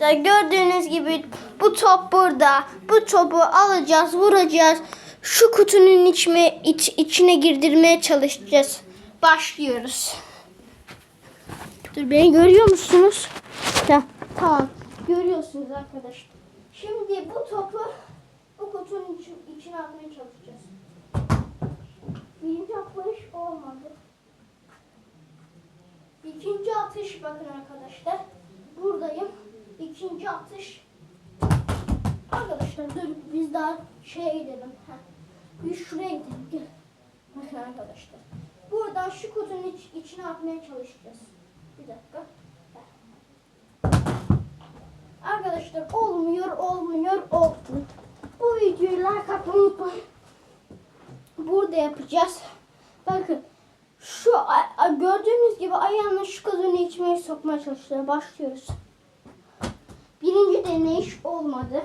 Arkadaşlar gördüğünüz gibi bu top burada. Bu topu alacağız, vuracağız. Şu kutunun içme, iç, içine girdirmeye çalışacağız. Başlıyoruz. Dur beni görüyor musunuz? Ya, tamam. Görüyorsunuz arkadaşlar. Şimdi bu topu bu kutunun için, içine atmaya çalışacağız. Birinci atış olmadı. İkinci atış bakın arkadaşlar. Buradayım. İkinci atış. Arkadaşlar dur biz daha şeye gidelim. Heh. Biz şuraya gidelim. Gel. Bakın arkadaşlar. Buradan şu kutunun iç, içine atmaya çalışacağız. Bir dakika. Arkadaşlar olmuyor, olmuyor, oldu. Bu videoyu like atmayı unutmayın. Burada yapacağız. Bakın şu gördüğünüz gibi ayağımla şu kutunun içmeye sokmaya çalışıyor. Başlıyoruz. Birinci deneyiş olmadı.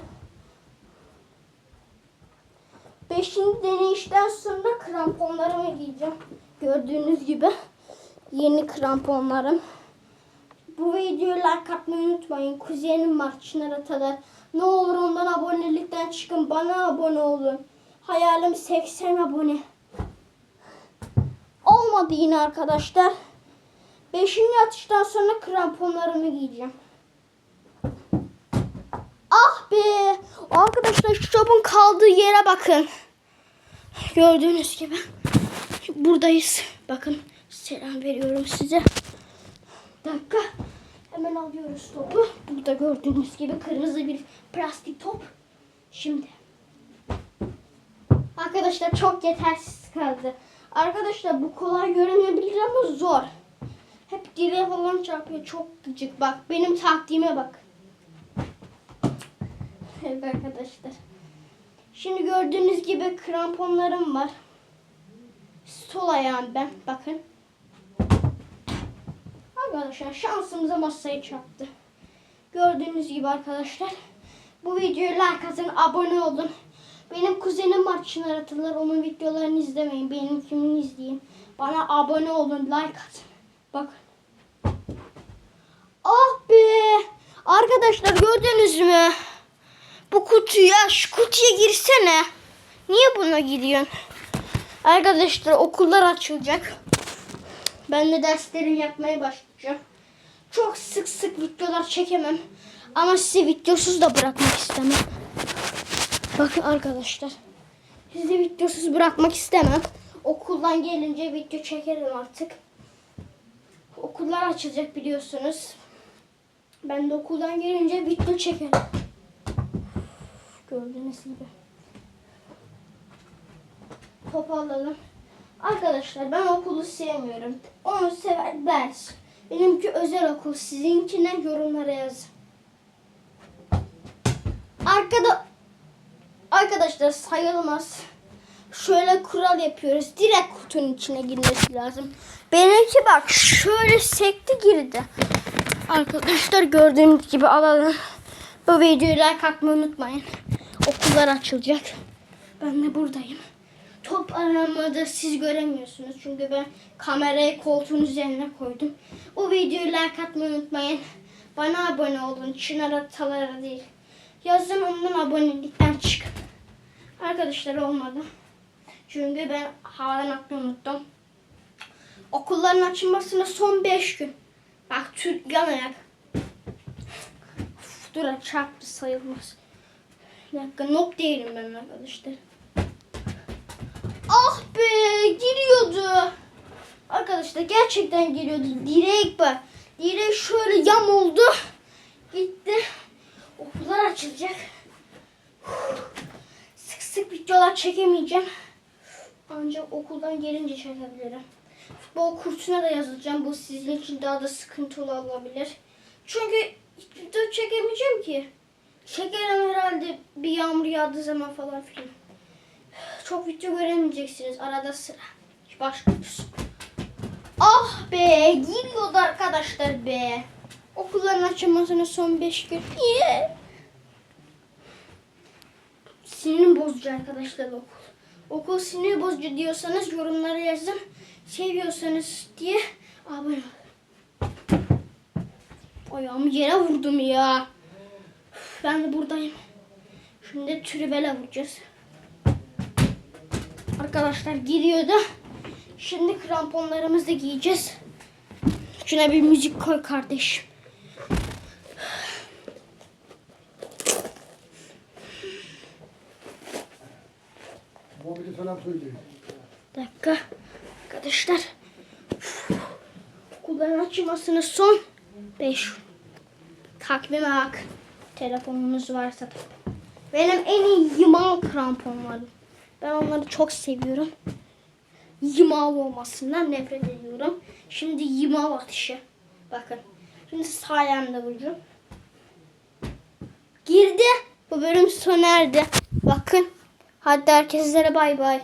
Beşinci deneyişten sonra kramponlarımı giyeceğim. Gördüğünüz gibi yeni kramponlarım. Bu videoyu like atmayı unutmayın. Kuzenim var Çınar Atalar. Ne olur ondan abonelikten çıkın. Bana abone olun. Hayalim 80 abone. Olmadı yine arkadaşlar. Beşinci atıştan sonra kramponlarımı giyeceğim. Ah be! Arkadaşlar şu topun kaldığı yere bakın. Gördüğünüz gibi. Buradayız. Bakın selam veriyorum size. Dakika. Hemen alıyoruz topu. Burada gördüğünüz gibi kırmızı bir plastik top. Şimdi. Arkadaşlar çok yetersiz kaldı. Arkadaşlar bu kolay görünebilir ama zor. Hep direğe falan çarpıyor. Çok gıcık. Bak benim taktiğime bak. Evet arkadaşlar. Şimdi gördüğünüz gibi kramponlarım var. Sol ayağım ben. Bakın. Arkadaşlar şansımıza masayı çarptı. Gördüğünüz gibi arkadaşlar. Bu videoyu like atın, abone olun. Benim kuzenim var Çınar Atılır. Onun videolarını izlemeyin. Benim kimini izleyin. Bana abone olun, like atın. Bakın. Ah be! Arkadaşlar gördünüz mü? Bu kutuya, şu kutuya girsene. Niye buna giriyorsun? Arkadaşlar okullar açılacak. Ben de derslerimi yapmaya başlayacağım. Çok sık sık videolar çekemem. Ama sizi videosuz da bırakmak istemem. Bakın arkadaşlar. Sizi videosuz bırakmak istemem. Okuldan gelince video çekerim artık. Okullar açılacak biliyorsunuz. Ben de okuldan gelince video çekerim. Gördüğünüz gibi. Top alalım. Arkadaşlar ben okulu sevmiyorum. Onu sever ders. Benimki özel okul. Sizinkine yorumlara yazın. Arkada Arkadaşlar sayılmaz. Şöyle kural yapıyoruz. Direkt kutunun içine girmesi lazım. Benimki bak şöyle sekti girdi. Arkadaşlar gördüğünüz gibi alalım. Bu videoyu like atmayı unutmayın. Okullar açılacak. Ben de buradayım. Top aramada siz göremiyorsunuz. Çünkü ben kamerayı koltuğun üzerine koydum. Bu videoyu like atmayı unutmayın. Bana abone olun. Çınar Atalara değil. Yazın ondan abonelikten çıkın. Arkadaşlar olmadı. Çünkü ben havadan atmayı unuttum. Okulların açılmasına son 5 gün. Bak Türk yan ayak. Uf, dur çarptı sayılmaz. Bir dakika nok değilim ben arkadaşlar. Ah be giriyordu. Arkadaşlar gerçekten giriyordu. Direkt bak. Direkt şöyle yam oldu. Gitti. Okullar açılacak. Sık sık videolar çekemeyeceğim. Ancak okuldan gelince çekebilirim. Futbol kursuna da yazılacağım. Bu sizin için daha da sıkıntılı olabilir. Çünkü hiç video çekemeyeceğim ki. Çekerim herhalde bir yağmur yağdığı zaman falan filan. Çok video göremeyeceksiniz arada sıra. Başlıyoruz. Ah be giriyordu arkadaşlar be. Okulların açılmasına son 5 gün. Niye? Sinirim bozucu arkadaşlar okul. Okul sinir bozucu diyorsanız yorumlara yazın. Seviyorsanız diye abone olun. Ayağımı yere vurdum ya. Ben de buradayım. Şimdi trivela vuracağız. Arkadaşlar giriyordu. Şimdi kramponlarımızı da giyeceğiz. Şuna bir müzik koy kardeşim. Muhammed'e selam söyleyin. Dakika. Arkadaşlar. Okulların açılmasının son 5 takvime bak. Telefonumuz varsa. Benim en iyi yımav kramponlarım. Ben onları çok seviyorum. Yımav olmasından nefret ediyorum. Şimdi yımav atışı. Bakın. Şimdi ayağımda vuracağım. Girdi. Bu bölüm sona erdi. Bakın. Hadi herkeslere bay bay.